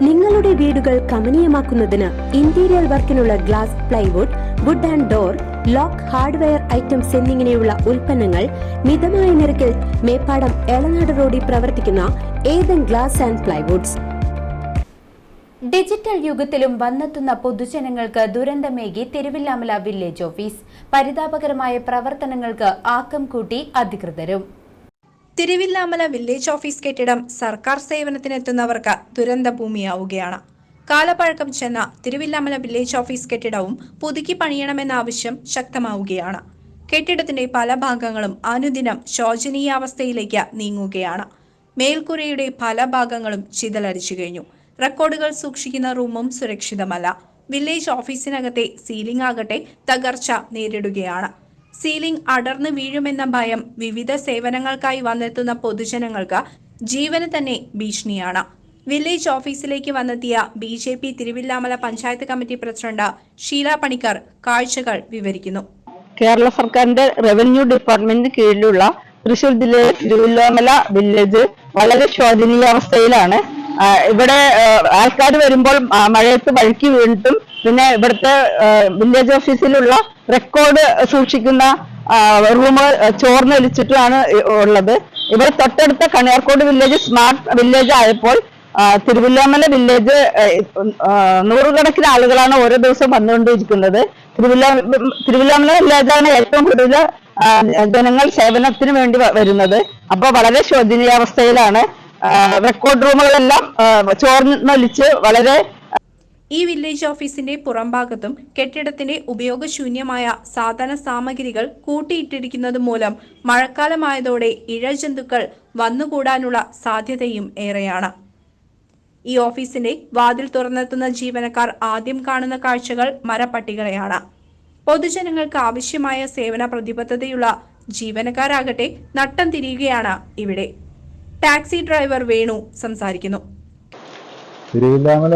നിങ്ങളുടെ വീടുകൾ കമനീയമാക്കുന്നതിന് interior വർക്കിനുള്ള glass plywood wood and door lock hardware items എന്നിങ്ങനെയുള്ള ഉൽപ്പന്നങ്ങൾ മിതമായ നിരക്കിൽ മേപ്പാടം എളനാട് റോഡിൽ പ്രവർത്തിക്കുന്ന Ethan glass and plywoods digital യുഗത്തിലും വന്നെത്തുന്ന പൊതുജനങ്ങൾക്ക് ദുരന്തമേകി തിരുവില്ലാമല വില്ലേജ് ഓഫീസ് പരിതാപകരമായ പ്രവർത്തനങ്ങൾക്ക് ആക്കം കൂട്ടി അധികൃതരും. തിരുവില്ലാമല വില്ലേജ് ഓഫീസ് കെട്ടിടം സർക്കാർ സേവനത്തിനെത്തുന്നവർക്ക് ദുരന്തഭൂമിയാവുകയാണ്. കാലപ്പഴക്കം ചെന്ന തിരുവില്ലാമല വില്ലേജ് ഓഫീസ് കെട്ടിടവും പുതുക്കി പണിയണമെന്ന ആവശ്യം ശക്തമാവുകയാണ്. കെട്ടിടത്തിന്റെ പല ഭാഗങ്ങളും അനുദിനം ശോചനീയാവസ്ഥയിലേക്ക് നീങ്ങുകയാണ്. മേൽക്കൂരയുടെ പല ഭാഗങ്ങളും ചിതലരിച്ചു കഴിഞ്ഞു. റെക്കോർഡുകൾ സൂക്ഷിക്കുന്ന റൂമും സുരക്ഷിതമല്ല. വില്ലേജ് ഓഫീസിനകത്തെ സീലിംഗ് ആകട്ടെ തകർച്ച നേരിടുകയാണ്. സീലിംഗ് അടർന്നു വീഴുമെന്ന ഭയം വിവിധ സേവനങ്ങൾക്കായി വന്നെത്തുന്ന പൊതുജനങ്ങൾക്ക് ജീവന് തന്നെ ഭീഷണിയാണ്. വില്ലേജ് ഓഫീസിലേക്ക് വന്നെത്തിയ B J P Thiruvilwamala panchayat committee president Sheela Panicker കാഴ്ചകൾ വിവരിക്കുന്നു. കേരള സർക്കാരിന്റെ റവന്യൂ ഡിപ്പാർട്ട്മെന്റിന് കീഴിലുള്ള തൃശൂർ ജില്ലയിലെ തിരുവില്ലാമല വില്ലേജ് വളരെ ശോചനീയാവസ്ഥയിലാണ്. ഇവിടെ ആൾക്കാർ വരുമ്പോൾ മഴയത്ത് വഴുക്കി വീണിട്ടും പിന്നെ ഇവിടുത്തെ വില്ലേജ് ഓഫീസിലുള്ള റെക്കോർഡ് സൂക്ഷിക്കുന്ന റൂമുകൾ ചോർന്നൊലിച്ചിട്ടാണ് ഉള്ളത്. ഇവിടെ തൊട്ടടുത്ത കണിയാർക്കോട് വില്ലേജ് സ്മാർട്ട് വില്ലേജ് ആയപ്പോൾ തിരുവില്ലാമല വില്ലേജ് നൂറുകണക്കിന് ആളുകളാണ് ഓരോ ദിവസവും വന്നുകൊണ്ടിരിക്കുന്നത്. തിരുവല്ല തിരുവല്ലാമല വില്ലേജാണ് ഏറ്റവും കൂടുതൽ ജനങ്ങൾ സേവനത്തിന് വേണ്ടി വരുന്നത്. അപ്പൊ വളരെ ശോചനീയാവസ്ഥയിലാണ് റെക്കോർഡ് റൂമുകളെല്ലാം ചോർന്നൊലിച്ച് വളരെ ഈ വില്ലേജ് ഓഫീസിന്റെ പുറംഭാഗത്തും കെട്ടിടത്തിന്റെ ഉപയോഗശൂന്യമായ സാധന സാമഗ്രികൾ കൂട്ടിയിട്ടിരിക്കുന്നത് മൂലം മഴക്കാലമായതോടെ ഇഴജന്തുക്കൾ വന്നുകൂടാനുള്ള സാധ്യതയും ഏറെയാണ്. ഈ ഓഫീസിന്റെ വാതിൽ തുറന്നെത്തുന്ന ജീവനക്കാർ ആദ്യം കാണുന്ന കാഴ്ചകൾ മരപ്പട്ടികളെയാണ്. പൊതുജനങ്ങൾക്ക് ആവശ്യമായ സേവന പ്രതിബദ്ധതയുള്ള ജീവനക്കാരാകട്ടെ നട്ടം തിരിയുകയാണ് ഇവിടെ. ടാക്സി ഡ്രൈവർ വേണു സംസാരിക്കുന്നു. തിരുവില്ലാമല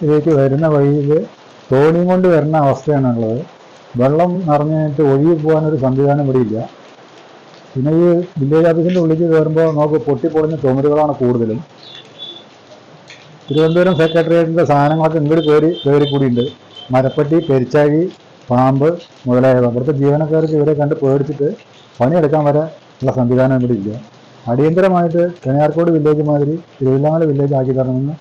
വില്ലേജിലേക്ക് വരുന്ന വഴിയിൽ തോണിയും കൊണ്ട് വരുന്ന അവസ്ഥയാണുള്ളത്. വെള്ളം നിറഞ്ഞു കഴിഞ്ഞിട്ട് ഒഴുകി പോകാനൊരു സംവിധാനം ഇവിടെ ഇല്ല. പിന്നെ ഈ വില്ലേജ് ഓഫീസിന്റെ ഉള്ളിലേക്ക് കയറുമ്പോൾ നമുക്ക് പൊട്ടിപ്പൊളിഞ്ഞ ചുമരുകളാണ് കൂടുതലും. തിരുവനന്തപുരം സെക്രട്ടേറിയറ്റിന്റെ സാധനങ്ങളൊക്കെ ഇങ്ങോട്ട് കയറി കയറി കൂടിയുണ്ട് മരപ്പട്ടി പെരിച്ചാഴി പാമ്പ് മുതലായവ. ഇവിടുത്തെ ജീവനക്കാർക്ക് ഇവരെ കണ്ട് പേടിച്ചിട്ട് പണിയെടുക്കാൻ വരെ ഉള്ള സംവിധാനം ഇവിടെ ഇല്ല. അടിയന്തരമായിട്ട് കണിയാർക്കോട് വില്ലേജ് മാതിരി തിരുവില്ലാമല വില്ലേജ് ആക്കി തരണമെന്ന്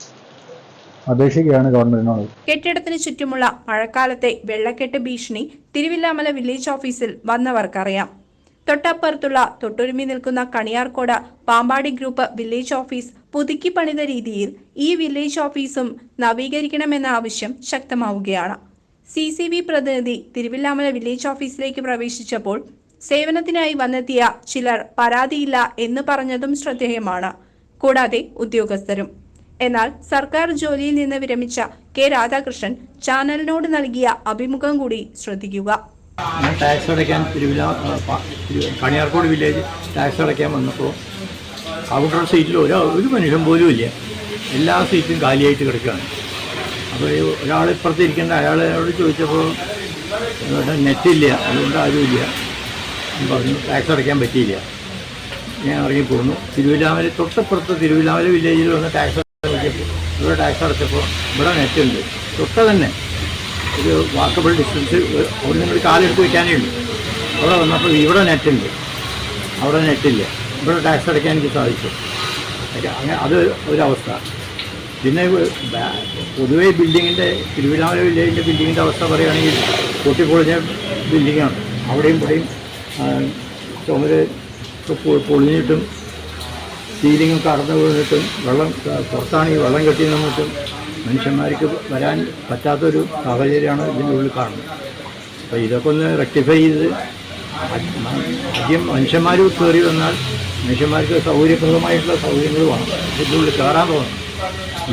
അപേക്ഷിക്കുകയാണ് ഗവൺമെന്റിനോട് കെട്ടിടത്തിന് ചുറ്റുമുള്ള മഴക്കാലത്തെ വെള്ളക്കെട്ട് ഭീഷണി തിരുവില്ലാമല വില്ലേജ് ഓഫീസിൽ വന്നവർക്കറിയാം. തൊട്ടപ്പുറത്തുള്ള തൊട്ടൊരുമി നിൽക്കുന്ന Kaniyarkode Pampady group village office പുതുക്കി പണിത രീതിയിൽ ഈ വില്ലേജ് ഓഫീസും നവീകരിക്കണമെന്ന ആവശ്യം ശക്തമാവുകയാണ്. സി സി ബി പ്രതിനിധി തിരുവില്ലാമല വില്ലേജ് ഓഫീസിലേക്ക് പ്രവേശിച്ചപ്പോൾ സേവനത്തിനായി വന്നെത്തിയ ചിലർ പരാതിയില്ല എന്ന് പറഞ്ഞതും ശ്രദ്ധേയമാണ്. കൂടാതെ ഉദ്യോഗസ്ഥരും എന്നാൽ സർക്കാർ ജോലിയിൽ നിന്ന് വിരമിച്ച കെ രാധാകൃഷ്ണൻ ചാനലിനോട് നൽകിയ അഭിമുഖം കൂടി ശ്രദ്ധിക്കുക. ടാക്സ് അടയ്ക്കാൻ കണിയാർക്കോട് വില്ലേജ് ടാക്സ് അടയ്ക്കാൻ വന്നപ്പോൾ കൗണ്ടർ സീറ്റിൽ ഒരു ഒരു മനുഷ്യൻ പോലും ഇല്ല. എല്ലാ സീറ്റും കാലിയായിട്ട് കിടക്കുകയാണ്. അപ്പോൾ ഒരാൾ ഇപ്പുറത്ത് ഇരിക്കേണ്ട അയാളോട് ചോദിച്ചപ്പോൾ നെറ്റില്ല അതുകൊണ്ട് ആരുമില്ല പറഞ്ഞു ടാക്സ് അടയ്ക്കാൻ പറ്റിയില്ല. ഞാൻ ഇറങ്ങി പോന്നു തിരുവില്ലാമല തൊട്ടപ്പുറത്ത് തിരുവില്ലാമല വില്ലേജിൽ വന്ന് ടാക്സ് ഇവിടെ ടാക്സ് അടച്ചപ്പോൾ ഇവിടെ നെറ്റ് ഉണ്ട് തൊട്ട തന്നെ. ഒരു വാക്കബിൾ ഡിസ്റ്റൻസ് അവിടെ നിങ്ങൾ കാലെടുത്ത് വയ്ക്കാനേ ഉള്ളൂ. അവിടെ വന്നപ്പോൾ ഇവിടെ നെറ്റ് ഉണ്ട് അവിടെ നെറ്റില്ല. ഇവിടെ ടാക്സ് അടയ്ക്കാൻ എനിക്ക് സാധിച്ചു. അങ്ങനെ അത് ഒരവസ്ഥ പിന്നെ പൊതുവെ ബിൽഡിങ്ങിന്റെ തിരുവിതാമല വില്ലേജിന്റെ ബിൽഡിങ്ങിന്റെ അവസ്ഥ പറയുകയാണെങ്കിൽ പൊട്ടിപ്പൊളിഞ്ഞ ബിൽഡിങ്ങാണ്. അവിടെയും ഇവിടെയും ചുമര് പൊളിഞ്ഞിട്ടും സീലിംഗ് കടന്നു വീണിട്ടും വെള്ളം പുറത്താണെങ്കിൽ വെള്ളം കെട്ടി നിന്നിട്ടും മനുഷ്യന്മാർക്ക് വരാൻ പറ്റാത്തൊരു സാഹചര്യമാണ് ഇതിന്റെ ഉള്ളിൽ കാണുന്നത്. അപ്പോൾ ഇതൊക്കെ ഒന്ന് റെക്ടിഫൈ ചെയ്ത് ആദ്യം മനുഷ്യന്മാർ കയറി വന്നാൽ മനുഷ്യന്മാർക്ക് സൗകര്യപ്രദമായിട്ടുള്ള സൗകര്യങ്ങൾ വേണം. ഇതിന്റെ ഉള്ളിൽ കയറാൻ പോകണം.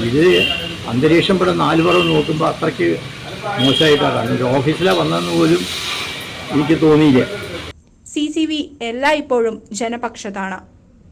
ഇത് അന്തരീക്ഷം ഇവിടെ നാല് പുറം നോക്കുമ്പോൾ അത്രയ്ക്ക് മോശമായിട്ടാണ്. കാണുന്നത് ഓഫീസിലാണ് വന്നതെന്ന് പോലും എനിക്ക് തോന്നിയില്ല. സി സി വി എല്ലായ്പ്പോഴും ജനപക്ഷത്താണ്.